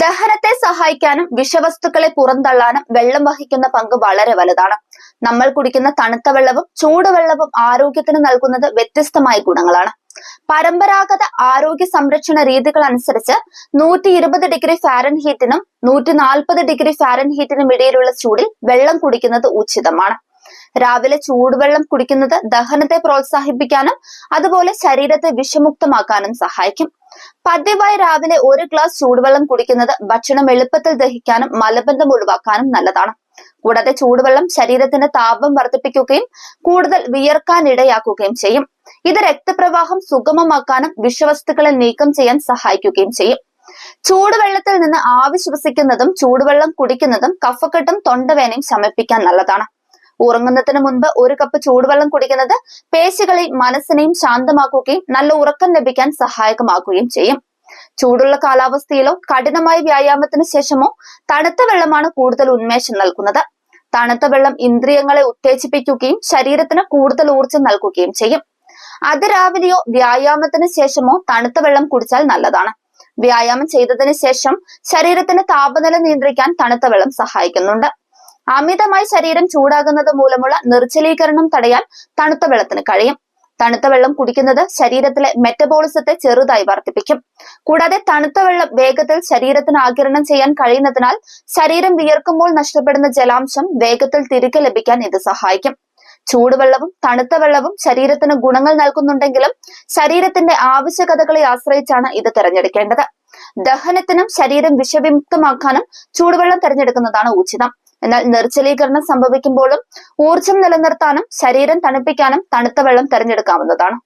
ദഹനത്തെ സഹായിക്കാനും വിഷവസ്തുക്കളെ പുറന്തള്ളാനും വെള്ളം വഹിക്കുന്ന പങ്ക് വളരെ വലുതാണ്. നമ്മൾ കുടിക്കുന്ന തണുത്ത വെള്ളവും ചൂടുവെള്ളവും ആരോഗ്യത്തിന് നൽകുന്നത് വ്യത്യസ്തമായ ഗുണങ്ങളാണ്. പരമ്പരാഗത ആരോഗ്യ സംരക്ഷണ രീതികൾ അനുസരിച്ച് നൂറ്റി ഇരുപത് ഡിഗ്രി ഫാരൻ ഹീറ്റിനും നൂറ്റി നാൽപ്പത് ഡിഗ്രി ഫാരൻ ഹീറ്റിനും ഇടയിലുള്ള ചൂടിൽ വെള്ളം കുടിക്കുന്നത് ഉചിതമാണ്. രാവിലെ ചൂടുവെള്ളം കുടിക്കുന്നത് ദഹനത്തെ പ്രോത്സാഹിപ്പിക്കാനും അതുപോലെ ശരീരത്തെ വിഷമുക്തമാക്കാനും സഹായിക്കും. പതിവായി രാവിലെ ഒരു ഗ്ലാസ് ചൂടുവെള്ളം കുടിക്കുന്നത് ഭക്ഷണം എളുപ്പത്തിൽ ദഹിക്കാനും മലബന്ധം ഒഴിവാക്കാനും നല്ലതാണ്. കൂടാതെ ചൂടുവെള്ളം ശരീരത്തിന്റെ താപം വർദ്ധിപ്പിക്കുകയും കൂടുതൽ വിയർക്കാൻ ഇടയാക്കുകയും ചെയ്യും. ഇത് രക്തപ്രവാഹം സുഗമമാക്കാനും വിഷവസ്തുക്കളെ നീക്കം ചെയ്യാൻ സഹായിക്കുകയും ചെയ്യും. ചൂടുവെള്ളത്തിൽ നിന്ന് ആവി ശ്വസിക്കുന്നതും ചൂടുവെള്ളം കുടിക്കുന്നതും കഫക്കെട്ടും തൊണ്ടവേനയും ശമിപ്പിക്കാൻ നല്ലതാണ്. ഉറങ്ങുന്നതിന് മുൻപ് ഒരു കപ്പ് ചൂടുവെള്ളം കുടിക്കുന്നത് പേശികളെയും മനസ്സിനെയും ശാന്തമാക്കുകയും നല്ല ഉറക്കം ലഭിക്കാൻ സഹായകമാക്കുകയും ചെയ്യും. ചൂടുള്ള കാലാവസ്ഥയിലോ കഠിനമായ വ്യായാമത്തിന് ശേഷമോ തണുത്ത വെള്ളമാണ് കൂടുതൽ ഉന്മേഷം നൽകുന്നത്. തണുത്ത വെള്ളം ഇന്ദ്രിയങ്ങളെ ഉത്തേജിപ്പിക്കുകയും ശരീരത്തിന് കൂടുതൽ ഊർജം നൽകുകയും ചെയ്യും. അതിരാവിലെയോ വ്യായാമത്തിന് ശേഷമോ തണുത്ത വെള്ളം കുടിച്ചാൽ നല്ലതാണ്. വ്യായാമം ചെയ്തതിന് ശേഷം ശരീരത്തിന്റെ താപനില നിയന്ത്രിക്കാൻ തണുത്ത വെള്ളം സഹായിക്കുന്നുണ്ട്. അമിതമായി ശരീരം ചൂടാകുന്നത് മൂലമുള്ള നിർജലീകരണം തടയാൻ തണുത്ത വെള്ളത്തിന് കഴിയും. തണുത്ത വെള്ളം കുടിക്കുന്നത് ശരീരത്തിലെ മെറ്റബോളിസത്തെ ചെറുതായി വർദ്ധിപ്പിക്കും. കൂടാതെ തണുത്ത വെള്ളം വേഗത്തിൽ ശരീരത്തിന് ആകിരണം ചെയ്യാൻ കഴിയുന്നതിനാൽ ശരീരം വിയർക്കുമ്പോൾ നഷ്ടപ്പെടുന്ന ജലാംശം വേഗത്തിൽ തിരികെ ലഭിക്കാൻ ഇത് സഹായിക്കും. ചൂടുവെള്ളവും തണുത്ത വെള്ളവും ശരീരത്തിന് ഗുണങ്ങൾ നൽകുന്നുണ്ടെങ്കിലും ശരീരത്തിന്റെ ആവശ്യകതകളെ ആശ്രയിച്ചാണ് ഇത് തിരഞ്ഞെടുക്കേണ്ടത്. ദഹനത്തിനും ശരീരം വിഷവിമുക്തമാക്കാനും ചൂടുവെള്ളം തിരഞ്ഞെടുക്കുന്നതാണ് ഉചിതം. എന്നാൽ നിർജലീകരണം സംഭവിക്കുമ്പോഴും ഊർജം നിലനിർത്താനും ശരീരം തണുപ്പിക്കാനും തണുത്ത വെള്ളം തിരഞ്ഞെടുക്കാവുന്നതാണ്.